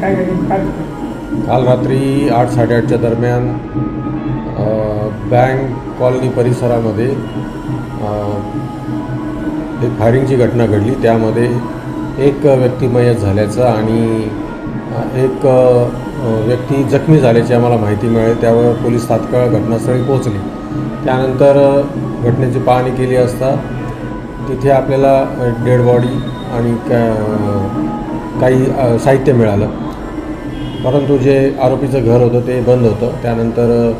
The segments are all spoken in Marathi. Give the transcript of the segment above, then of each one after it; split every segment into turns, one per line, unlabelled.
काय काय
काल रात्री आठ साडेआठच्या दरम्यान बँक कॉलनी परिसरामध्ये एक फायरिंगची घटना घडली. त्यामध्ये एक व्यक्ती मयत झाल्याचं आणि एक व्यक्ती जखमी झाल्याची आम्हाला माहिती मिळाली. त्यावर पोलीस तात्काळ घटनास्थळी पोहोचले. त्यानंतर घटनेची पाहणी केली असता तिथे आपल्याला डेड बॉडी आणि कॅ काही साहित्य मिळालं. परंतु जे आरोपीचं घर होतं ते बंद होतं. त्यानंतर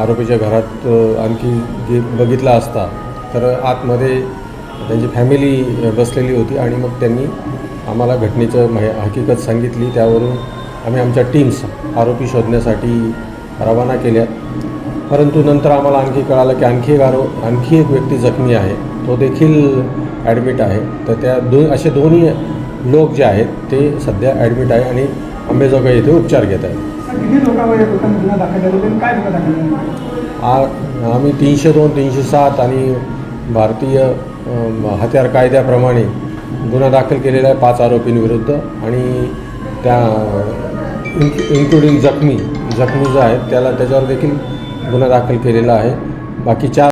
आरोपीच्या घरात आणखी जे बघितलं असता तर आतमध्ये त्यांची फॅमिली बसलेली होती आणि मग त्यांनी आम्हाला घटनेचं माहि हकीकत सांगितली. त्यावरून आम्ही आमच्या टीम्स आरोपी शोधण्यासाठी रवाना केल्या. परंतु नंतर आम्हाला आणखी कळालं की आणखी एक आरो आणखी एक व्यक्ती जखमी आहे. तो देखील ॲडमिट आहे. तर त्या दो असे दोन्ही लोक जे आहेत ते सध्या ॲडमिट आहे आणि अंबेजोगाई येथे उपचार घेत आहेत. आम्ही तीनशे दोन तीनशे सात आणि भारतीय हत्यार कायद्याप्रमाणे गुन्हा दाखल केलेला आहे पाच आरोपींविरुद्ध आणि त्या इन्क्लु इन्क्लुडिंग जखमी जखमी जो आहे त्याला त्याच्यावर देखील गुन्हा दाखल केलेला आहे. बाकी चार